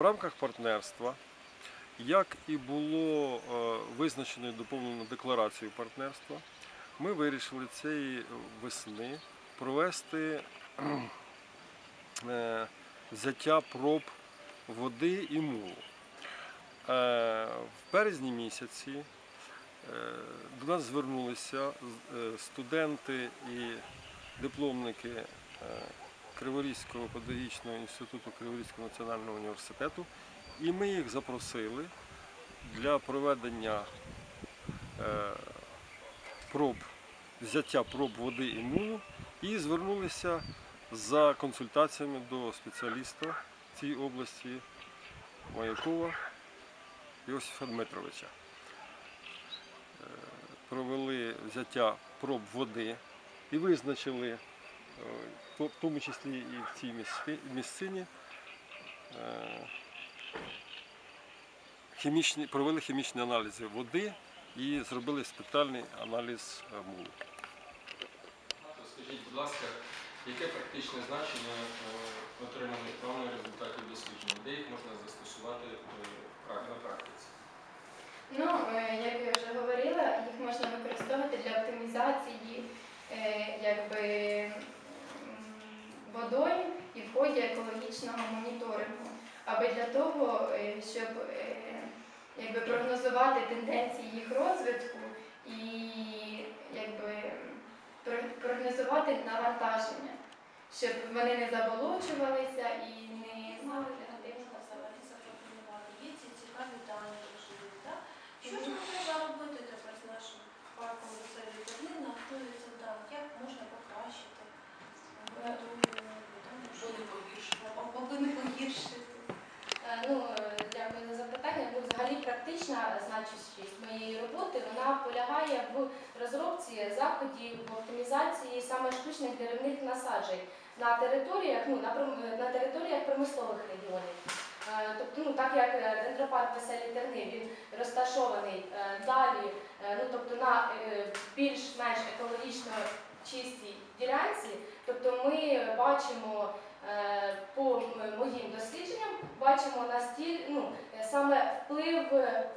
В рамках партнерства, як і було е, визначено і доповнено декларацію партнерства, ми вирішили цієї весни провести е, взяття проб води і мулу. Е, В березні місяці е, до нас звернулися е, студенти і дипломники е, Криворізького педагогічного інституту Криворізького національного університету, і ми їх запросили для проведення е, проб, взяття проб води і мулу і звернулися за консультаціями до спеціаліста цій області Маякова Йосифа Дмитровича. Е, Провели взяття проб води і визначили в тому числі і в цій місцині, е, хімічні, провели хімічні аналізи води і зробили спектальний аналіз е, мулу. Скажіть, будь ласка, яке практичне значення е, отриманих вами результатів досліджень? Де їх можна застосувати е, на практиці? Ну, е, як я вже говорила, їх можна використовувати для оптимізації е, якби, водою і в ході екологічного моніторингу, аби для того, е, щоб е, якби, прогнозувати тенденції їх розвитку і якби, прогнозувати навантаження, щоб вони не заболочувалися і не мали негативного взагалі запропонувати. Є ці цікаві дані важливі. Що ж нам треба робити тепер з нашим парком веселі Берліна? Хто від завдав? Як можна покращити? Ну, дякую за запитання. Ну, взагалі практична значущість моєї роботи вона полягає в розробці заходів в оптимізації саме штучних деревних насаджень на територіях, ну, на, на територіях промислових регіонів. Е, Тобто, ну, так як е, дендропарк Веселі Терни він розташований е, далі, ну, тобто на більш-менш екологічно чистій ділянці, тобто ми бачимо е, по моїм дослідженням, бачимо настіль, ну, е, саме вплив, е,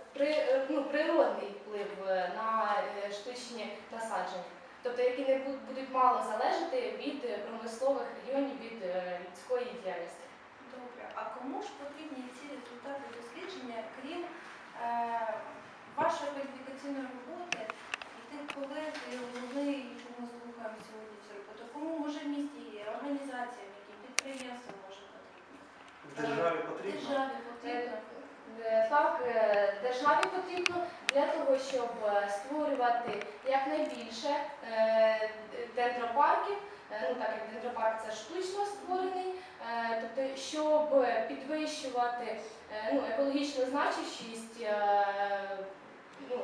ну, природний вплив на штучні насадження, тобто які не будуть мало залежати від промислових регіонів, від людської діяльності. Добре. А кому ж потрібні ці результати дослідження, крім е, вашої кваліфікаційної роботи і тих колег, і голови, слухаємо сьогодні цю роботу? Кому може в місті є організаціям, яким підприємствам може потрібно? Державі потрібно. Державі потрібно. Е, Так, е, державі потрібно для того, щоб е, створювати якнайбільше е, дендропарків, е, ну так як дендропарк це штучно створений, е, тобто щоб підвищувати е, ну, екологічну значущість е, ну,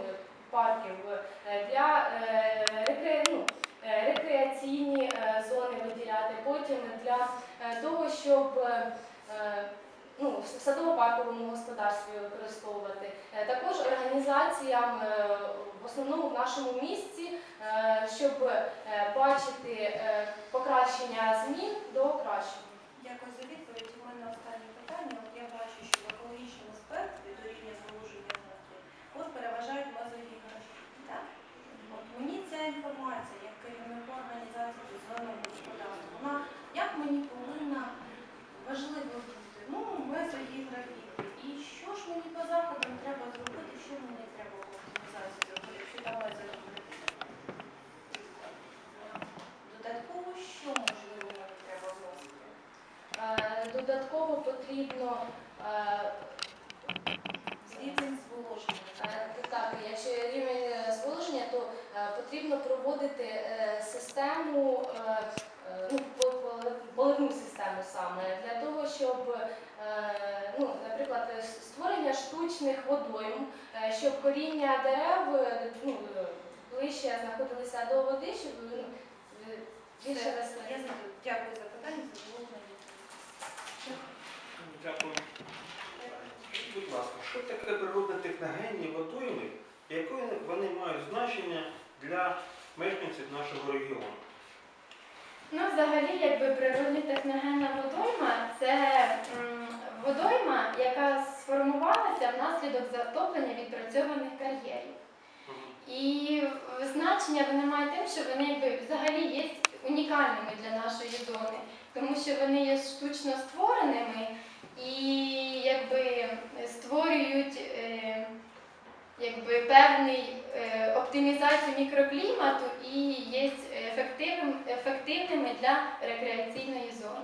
парків е, для е, рекре- ну, е, рекреаційні е, зони виділяти, потім для е, того, щоб е, е, ну, в садово-парковому господарстві використовувати. Також організаціям в основному в нашому місці, щоб бачити покращення змін до кращого. Дякую за відповідь. У мене останнє питання. От я бачу, що в екологічному спектрі до рівня зволоження внутрі от переважають мезогіграфії. Так? От мені ця інформація, як керівнику організації зеленого господарства, вона як мені повинна важливо бути? Ну, мезогіграфії. І що ж мені по заходам треба зробити, що мені треба в оптимізації зробити, якщо там мезогіграфія? Додатково, що можливо мені треба вносити? Е, Додатково потрібно е, Рівень зволоження. Е, Так, якщо рівень е, зволоження, то е, потрібно проводити е, систему, е, е, ну, по- по- поливну систему саме, для того, щоб, е, ну, наприклад, е, створення штучних водойм, е, щоб коріння дерев е, ну, е, ближче знаходилися до води, щоб ну, е, більше росли. Дякую за питання, відповідь. Дякую. Будь ласка, що таке природно-техногенні водойми, яке вони мають значення для мешканців нашого регіону? Ну, взагалі, якби природні техногенна водойма, це м, водойма, яка сформувалася внаслідок затоплення відпрацьованих кар'єрів. І е, значення вони мають тим, що вони якби, взагалі є унікальними для нашої зони, тому що вони є штучно створеними і якби створюють е, якби, певний е, оптимізацію мікроклімату і є ефективними для рекреаційної зони.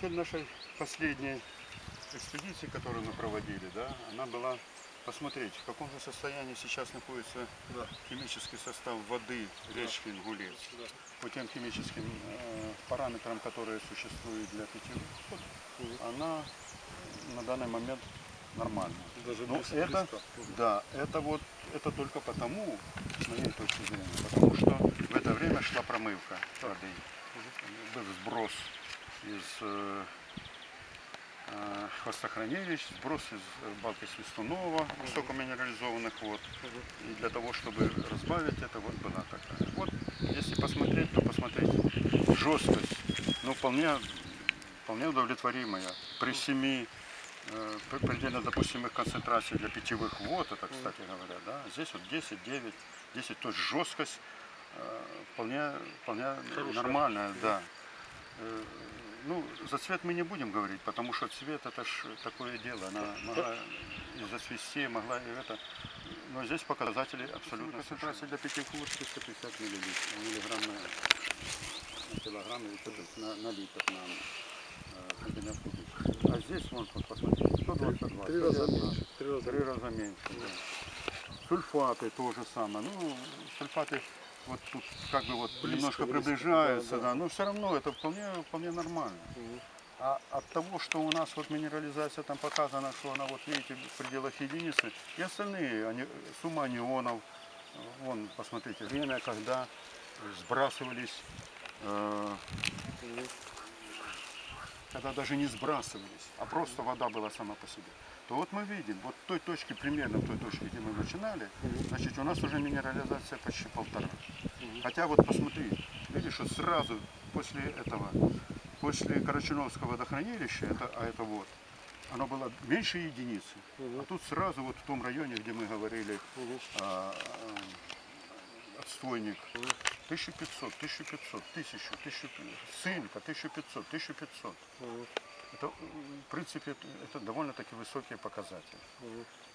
Цель нашей последней экспедиции, которую мы проводили, да, она была посмотреть, в каком же состоянии сейчас находится Да. химический состав воды речки Ингулец. Да. По тем химическим э, параметрам, которые существуют для питьевых вод, она на данный момент нормальная. Даже Ну, близко- это, близко. да, это вот, это только потому, с моей точки зрения, потому что в это время шла промывка воды. Был сброс из э, э, хвостохранилищ, сброс из балки Свистунова, высокоминерализованных вод. И для того, чтобы разбавить это, вот была такая. Вот, если посмотреть, то посмотреть жесткость, ну, вполне, вполне удовлетворимая. При 7 э, пр- предельно допустимых концентраций для питьевых вод, это, кстати говоря, да, здесь вот 10, 9, 10, то есть жесткость э, вполне, вполне Хорошая. нормальная, да. Ну, за цвет мы не будем говорить, потому что цвет это ж такое дело. Она могла и засвести, могла и это. Но здесь показатели абсолютно концентрация для питьевых вод 350 миллилитров, миллиграмм на, на килограмм, или то есть на, на литр, на э, сантиметр кубический. А здесь, можно вот посмотреть, 122. Три раза 119, меньше. Три раза Три раза меньше, да. Сульфаты то же самое. Ну, сульфаты вот тут как бы вот Близко, немножко близко, приближаются, да, да, да. но все равно это вполне, вполне нормально. Мгм. А от того, что у нас вот минерализация там показана, что она вот видите в пределах единицы, и остальные, они, сумма анионов, э, вон, посмотрите, время, когда сбрасывались, э, когда даже не сбрасывались, а просто вода была сама по себе, то вот мы видим, вот в той точке, примерно в той точке, где мы начинали, значит, у нас уже минерализация почти полтора. Хотя вот посмотри, видишь, вот сразу после этого, после Карачуновского водохранилища, это, а это вот, оно было меньше единицы. А тут сразу вот в том районе, где мы говорили, а, а, отстойник, 1500, 1500, 1000, 1000, Сынка, 1500, 1500. Это, м, в принципе, это, довольно-таки высокие показатели.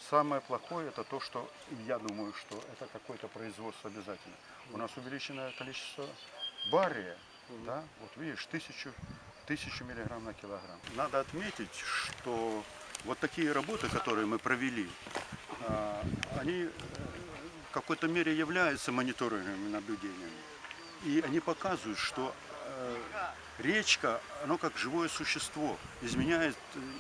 Самое плохое это то, что я думаю, что это какое-то производство обязательно. У нас увеличенное количество бария, да, вот видишь, тысячу, тысячу миллиграмм на килограмм. Надо отметить, что вот такие работы, которые мы провели, а, они э, в какой-то мере являются мониторинговыми наблюдениями. И они показывают, что э, речка, оно как живое существо, изменяет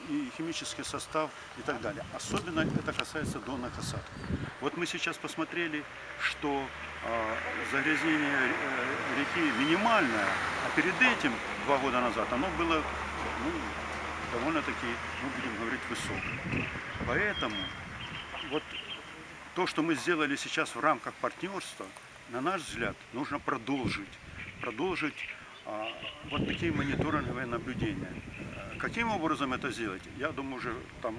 и химический состав и так далее. Особенно это касается донных осадков. Вот мы сейчас посмотрели, что э, загрязнение э, реки минимальное, а перед этим, два года назад, оно было ну, довольно-таки, ну, будем говорить, высокое. Поэтому вот то, что мы сделали сейчас в рамках партнерства, на наш взгляд, нужно продолжить. Продолжить а, вот такие мониторинговые наблюдения. Э, Каким образом это сделать? Я думаю, уже там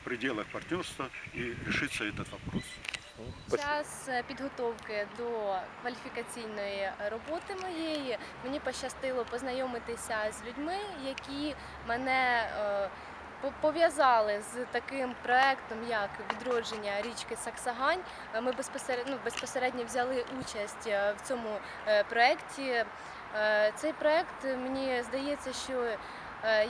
в пределах партнерства и решится этот вопрос. Час е, підготовки до кваліфікаційної роботи моєї мені пощастило познайомитися з людьми, які мене е, по- пов'язали з таким проектом, як відродження річки Саксагань. Е, Ми безпосередньо, ну, безпосередньо взяли участь е, в цьому проєкті. Е, Цей проєкт, мені здається, що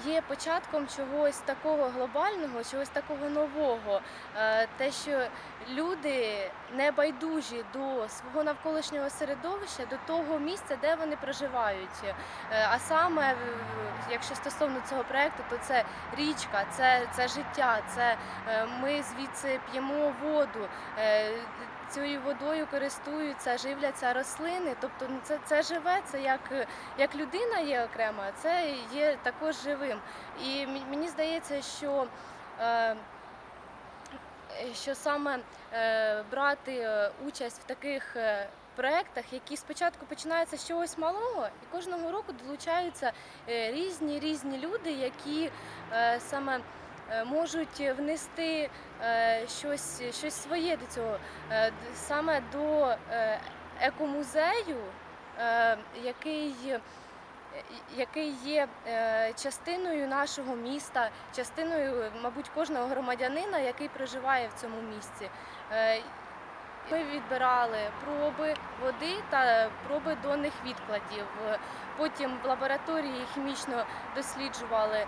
є початком чогось такого глобального, чогось такого нового. Е, Те, що люди не байдужі до свого навколишнього середовища, до того місця, де вони проживають. Е, А саме, якщо стосовно цього проекту, то це річка, це, це життя, це е, ми звідси п'ємо воду. Цією водою користуються, живляться рослини. Тобто ну, це, це живе, це як, як людина є окрема, це є також живим. І мені здається, що, е, що саме е, брати е, участь в таких проєктах, які спочатку починаються з чогось малого, і кожного року долучаються різні різні люди, які саме можуть внести е, щось, щось своє до цього, Е, саме до е, екомузею, е, який який є е, частиною нашого міста, частиною, мабуть, кожного громадянина, який проживає в цьому місці. Е, Ми відбирали проби води та проби донних відкладів. Е, Потім в лабораторії хімічно досліджували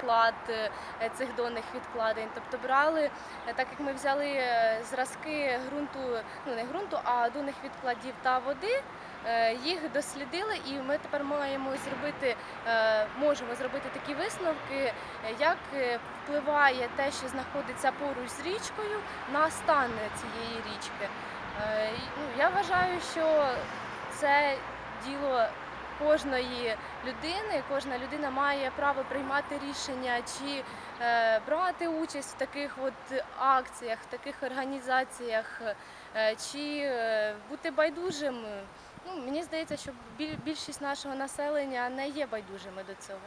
клад склад е, цих донних відкладень. Тобто брали, е, так як ми взяли е, зразки ґрунту, ну не ґрунту, а донних відкладів та води. Е, Їх дослідили, і ми тепер маємо зробити, е, можемо зробити такі висновки, е, як впливає те, що знаходиться поруч з річкою, на стан цієї річки. Ну, я вважаю, що це діло кожної людини. Кожна людина має право приймати рішення, чи брати участь в таких от акціях, в таких організаціях, чи бути байдужим. Ну, мені здається, що більшість нашого населення не є байдужими до цього.